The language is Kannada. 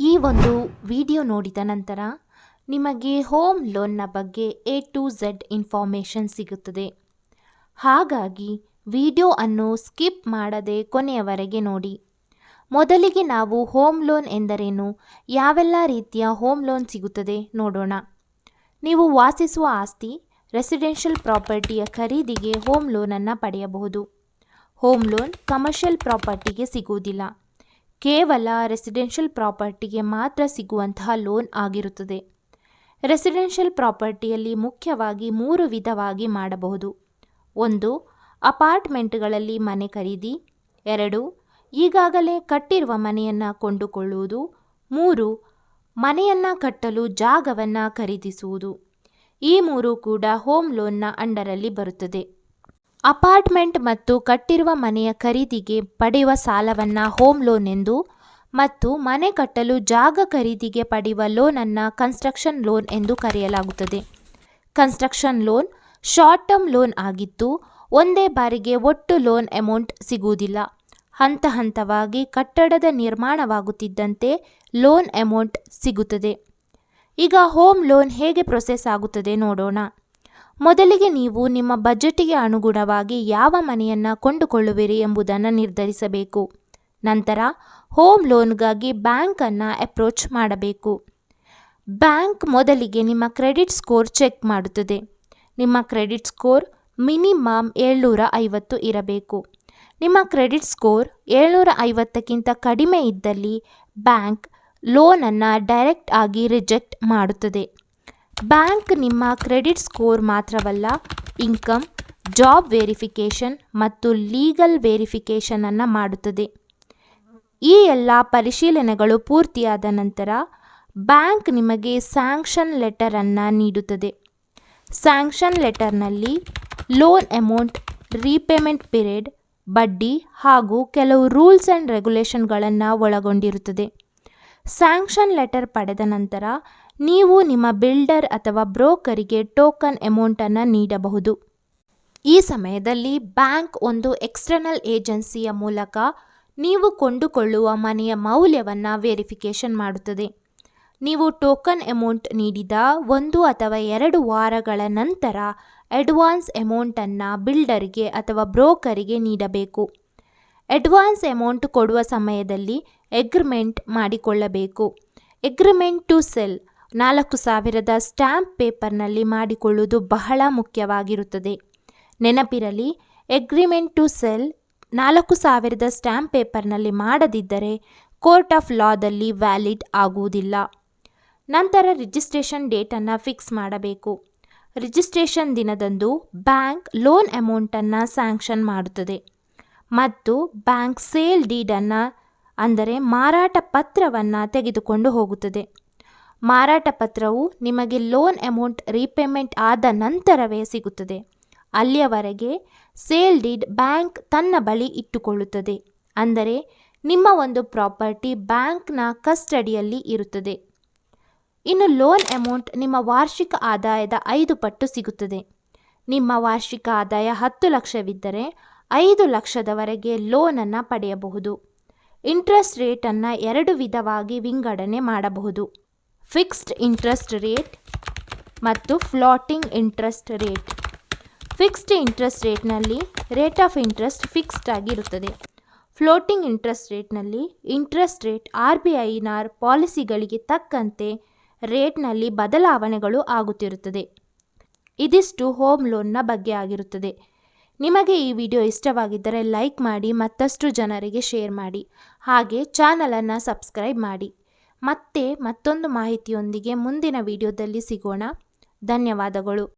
ಈ ಒಂದು ವಿಡಿಯೋ ನೋಡಿದ ನಂತರ ನಿಮಗೆ ಹೋಮ್ ಲೋನ್ನ ಬಗ್ಗೆ ಎ ಟು ಝೆಡ್ ಇನ್ಫಾರ್ಮೇಷನ್ ಸಿಗುತ್ತದೆ. ಹಾಗಾಗಿ ವಿಡಿಯೋ ಅನ್ನು ಸ್ಕಿಪ್ ಮಾಡದೆ ಕೊನೆಯವರೆಗೆ ನೋಡಿ. ಮೊದಲಿಗೆ ನಾವು ಹೋಮ್ ಲೋನ್ ಎಂದರೇನು? ಯಾವೆಲ್ಲ ರೀತಿಯ ಹೋಮ್ ಲೋನ್ ಸಿಗುತ್ತದೆ ನೋಡೋಣ. ನೀವು ವಾಸಿಸುವ ಆಸ್ತಿ, ರೆಸಿಡೆನ್ಷಿಯಲ್ ಪ್ರಾಪರ್ಟಿಯ ಖರೀದಿಗೆ ಹೋಮ್ ಲೋನನ್ನು ಪಡೆಯಬಹುದು. ಹೋಮ್ ಲೋನ್ ಕಮರ್ಷಿಯಲ್ ಪ್ರಾಪರ್ಟಿಗೆ ಸಿಗುವುದಿಲ್ಲ. ಕೇವಲ ರೆಸಿಡೆನ್ಷಿಯಲ್ ಪ್ರಾಪರ್ಟಿಗೆ ಮಾತ್ರ ಸಿಗುವಂತಹ ಲೋನ್ ಆಗಿರುತ್ತದೆ. ರೆಸಿಡೆನ್ಷಿಯಲ್ ಪ್ರಾಪರ್ಟಿಯಲ್ಲಿ ಮುಖ್ಯವಾಗಿ ಮೂರು ವಿಧವಾಗಿ ಮಾಡಬಹುದು. ಒಂದು ಅಪಾರ್ಟ್ಮೆಂಟ್ಗಳಲ್ಲಿ ಮನೆ ಖರೀದಿ. ಎರಡು, ಈಗಾಗಲೇ ಕಟ್ಟಿರುವ ಮನೆಯನ್ನು ಕೊಂಡುಕೊಳ್ಳುವುದು. ಮೂರು, ಮನೆಯನ್ನು ಕಟ್ಟಲು ಜಾಗವನ್ನು ಖರೀದಿಸುವುದು. ಈ ಮೂರು ಕೂಡ ಹೋಮ್ ಲೋನ್ನ ಅಂಡರಲ್ಲಿ ಬರುತ್ತದೆ. ಅಪಾರ್ಟ್ಮೆಂಟ್ ಮತ್ತು ಕಟ್ಟಿರುವ ಮನೆಯ ಖರೀದಿಗೆ ಪಡೆಯುವ ಸಾಲವನ್ನು ಹೋಮ್ ಲೋನ್ ಎಂದು ಮತ್ತು ಮನೆ ಕಟ್ಟಲು ಜಾಗ ಖರೀದಿಗೆ ಪಡೆಯುವ ಲೋನನ್ನು ಕನ್ಸ್ಟ್ರಕ್ಷನ್ ಲೋನ್ ಎಂದು ಕರೆಯಲಾಗುತ್ತದೆ. Construction loan short term loan ಆಗಿದ್ದು, ಒಂದೇ ಬಾರಿಗೆ ಒಟ್ಟು ಲೋನ್ ಅಮೌಂಟ್ ಸಿಗುವುದಿಲ್ಲ. ಹಂತ ಹಂತವಾಗಿ ಕಟ್ಟಡದ ನಿರ್ಮಾಣವಾಗುತ್ತಿದ್ದಂತೆ ಲೋನ್ ಅಮೌಂಟ್ ಸಿಗುತ್ತದೆ. ಈಗ ಹೋಮ್ ಲೋನ್ ಹೇಗೆ ಪ್ರೊಸೆಸ್ ಆಗುತ್ತದೆ ನೋಡೋಣ. ಮೊದಲಿಗೆ ನೀವು ನಿಮ್ಮ ಬಜೆಟಿಗೆ ಅನುಗುಣವಾಗಿ ಯಾವ ಮನೆಯನ್ನು ಕೊಂಡುಕೊಳ್ಳುವಿರಿ ಎಂಬುದನ್ನು ನಿರ್ಧರಿಸಬೇಕು. ನಂತರ ಹೋಮ್ ಲೋನ್ಗಾಗಿ ಬ್ಯಾಂಕನ್ನು ಅಪ್ರೋಚ್ ಮಾಡಬೇಕು. ಬ್ಯಾಂಕ್ ಮೊದಲಿಗೆ ನಿಮ್ಮ ಕ್ರೆಡಿಟ್ ಸ್ಕೋರ್ ಚೆಕ್ ಮಾಡುತ್ತದೆ. ನಿಮ್ಮ ಕ್ರೆಡಿಟ್ ಸ್ಕೋರ್ ಮಿನಿಮಮ್ ಏಳ್ನೂರ ಐವತ್ತು ಇರಬೇಕು. ನಿಮ್ಮ ಕ್ರೆಡಿಟ್ ಸ್ಕೋರ್ ಏಳ್ನೂರ ಐವತ್ತಕ್ಕಿಂತ ಕಡಿಮೆ ಇದ್ದಲ್ಲಿ ಬ್ಯಾಂಕ್ ಲೋನನ್ನು ಡೈರೆಕ್ಟ್ ಆಗಿ ರಿಜೆಕ್ಟ್ ಮಾಡುತ್ತದೆ. ಬ್ಯಾಂಕ್ ನಿಮ್ಮ ಕ್ರೆಡಿಟ್ ಸ್ಕೋರ್ ಮಾತ್ರವಲ್ಲ, ಇನ್ಕಮ್, ಜಾಬ್ ವೇರಿಫಿಕೇಷನ್ ಮತ್ತು ಲೀಗಲ್ ವೆರಿಫಿಕೇಷನನ್ನು ಮಾಡುತ್ತದೆ. ಈ ಎಲ್ಲ ಪರಿಶೀಲನೆಗಳು ಪೂರ್ತಿಯಾದ ನಂತರ ಬ್ಯಾಂಕ್ ನಿಮಗೆ ಸ್ಯಾಂಕ್ಷನ್ ಲೆಟರನ್ನು ನೀಡುತ್ತದೆ. ಸ್ಯಾಂಕ್ಷನ್ ಲೆಟರ್ನಲ್ಲಿ ಲೋನ್ ಅಮೌಂಟ್, ರೀಪೇಮೆಂಟ್ ಪಿರಿಯಡ್, ಬಡ್ಡಿ ಹಾಗೂ ಕೆಲವು ರೂಲ್ಸ್ ಆ್ಯಂಡ್ ರೆಗ್ಯುಲೇಷನ್ಗಳನ್ನು ಒಳಗೊಂಡಿರುತ್ತದೆ. ಸ್ಯಾಂಕ್ಷನ್ ಲೆಟರ್ ಪಡೆದ ನಂತರ ನೀವು ನಿಮ್ಮ ಬಿಲ್ಡರ್ ಅಥವಾ ಬ್ರೋಕರಿಗೆ ಟೋಕನ್ ಅಮೌಂಟನ್ನು ನೀಡಬಹುದು. ಈ ಸಮಯದಲ್ಲಿ ಬ್ಯಾಂಕ್ ಒಂದು ಎಕ್ಸ್ಟರ್ನಲ್ ಏಜೆನ್ಸಿಯ ಮೂಲಕ ನೀವು ಕೊಂಡುಕೊಳ್ಳುವ ಮನೆಯ ಮೌಲ್ಯವನ್ನು ವೆರಿಫಿಕೇಷನ್ ಮಾಡುತ್ತದೆ. ನೀವು ಟೋಕನ್ ಅಮೌಂಟ್ ನೀಡಿದ ಒಂದು ಅಥವಾ ಎರಡು ವಾರಗಳ ನಂತರ ಅಡ್ವಾನ್ಸ್ ಅಮೌಂಟನ್ನು ಬಿಲ್ಡರ್ಗೆ ಅಥವಾ ಬ್ರೋಕರಿಗೆ ನೀಡಬೇಕು. ಅಡ್ವಾನ್ಸ್ ಅಮೌಂಟ್ ಕೊಡುವ ಸಮಯದಲ್ಲಿ ಎಗ್ರಿಮೆಂಟ್ ಮಾಡಿಕೊಳ್ಳಬೇಕು. ಎಗ್ರಿಮೆಂಟ್ ಟು ಸೆಲ್ ನಾಲ್ಕು ಸಾವಿರದ ಸ್ಟ್ಯಾಂಪ್ ಪೇಪರ್ನಲ್ಲಿ ಮಾಡಿಕೊಳ್ಳುವುದು ಬಹಳ ಮುಖ್ಯವಾಗಿರುತ್ತದೆ. ನೆನಪಿರಲಿ ಎಗ್ರಿಮೆಂಟ್ ಟು ಸೆಲ್ ನಾಲ್ಕು ಸಾವಿರದ ಸ್ಟ್ಯಾಂಪ್ ಪೇಪರ್ನಲ್ಲಿ ಮಾಡದಿದ್ದರೆ ಕೋರ್ಟ್ ಆಫ್ ಲಾದಲ್ಲಿ ವ್ಯಾಲಿಡ್ ಆಗುವುದಿಲ್ಲ. ನಂತರ ರಿಜಿಸ್ಟ್ರೇಷನ್ ಡೇಟನ್ನು ಫಿಕ್ಸ್ ಮಾಡಬೇಕು. ರಿಜಿಸ್ಟ್ರೇಷನ್ ದಿನದಂದು ಬ್ಯಾಂಕ್ ಲೋನ್ ಅಮೌಂಟನ್ನು ಸ್ಯಾಂಕ್ಷನ್ ಮಾಡುತ್ತದೆ. ಮತ್ತು ಬ್ಯಾಂಕ್ ಸೇಲ್ ಡೀಡನ್ನು ಅಂದರೆ ಮಾರಾಟ ಪತ್ರವನ್ನು ತೆಗೆದುಕೊಂಡು ಹೋಗುತ್ತದೆ. ಮಾರಾಟ ಪತ್ರವು ನಿಮಗೆ ಲೋನ್ ಅಮೌಂಟ್ ರೀಪೇಮೆಂಟ್ ಆದ ನಂತರವೇ ಸಿಗುತ್ತದೆ. ಅಲ್ಲಿಯವರೆಗೆ ಸೇಲ್ ಡೀಡ್ ಬ್ಯಾಂಕ್ ತನ್ನ ಬಳಿ ಇಟ್ಟುಕೊಳ್ಳುತ್ತದೆ. ಅಂದರೆ ನಿಮ್ಮ ಒಂದು ಪ್ರಾಪರ್ಟಿ ಬ್ಯಾಂಕ್ನ ಕಸ್ಟಡಿಯಲ್ಲಿ ಇರುತ್ತದೆ. ಇನ್ನು ಲೋನ್ ಅಮೌಂಟ್ ನಿಮ್ಮ ವಾರ್ಷಿಕ ಆದಾಯದ ಐದು ಪಟ್ಟು ಸಿಗುತ್ತದೆ. ನಿಮ್ಮ ವಾರ್ಷಿಕ ಆದಾಯ ಹತ್ತು ಲಕ್ಷವಿದ್ದರೆ ಐದು ಲಕ್ಷದವರೆಗೆ ಲೋನನ್ನು ಪಡೆಯಬಹುದು. ಇಂಟ್ರೆಸ್ಟ್ ರೇಟನ್ನು ಎರಡು ವಿಧವಾಗಿ ವಿಂಗಡಣೆ ಮಾಡಬಹುದು. ಫಿಕ್ಸ್ಡ್ ಇಂಟ್ರೆಸ್ಟ್ ರೇಟ್ ಮತ್ತು floating interest rate fixed interest ರೇಟ್ನಲ್ಲಿ rate of interest fixed ಆಗಿರುತ್ತದೆ ಫ್ಲೋಟಿಂಗ್ ಇಂಟ್ರೆಸ್ಟ್ ರೇಟ್ನಲ್ಲಿ ಇಂಟ್ರೆಸ್ಟ್ ರೇಟ್ ಆರ್ ಬಿ ಐನ ಪಾಲಿಸಿಗಳಿಗೆ ತಕ್ಕಂತೆ ರೇಟ್ನಲ್ಲಿ ಬದಲಾವಣೆಗಳು ಆಗುತ್ತಿರುತ್ತದೆ. ಇದಿಷ್ಟು ಹೋಮ್ ಲೋನ್ನ ಬಗ್ಗೆ ಆಗಿರುತ್ತದೆ. ನಿಮಗೆ ಈ ವಿಡಿಯೋ ಇಷ್ಟವಾಗಿದ್ದರೆ ಲೈಕ್ ಮಾಡಿ ಮತ್ತಷ್ಟು ಜನರಿಗೆ ಶೇರ್ ಮಾಡಿ. ಹಾಗೆ ಚಾನಲನ್ನು ಸಬ್ಸ್ಕ್ರೈಬ್ ಮಾಡಿ. ಮತ್ತೆ ಮತ್ತೊಂದು ಮಾಹಿತಿಯೊಂದಿಗೆ ಮುಂದಿನ ವಿಡಿಯೋದಲ್ಲಿ ಸಿಗೋಣ. ಧನ್ಯವಾದಗಳು.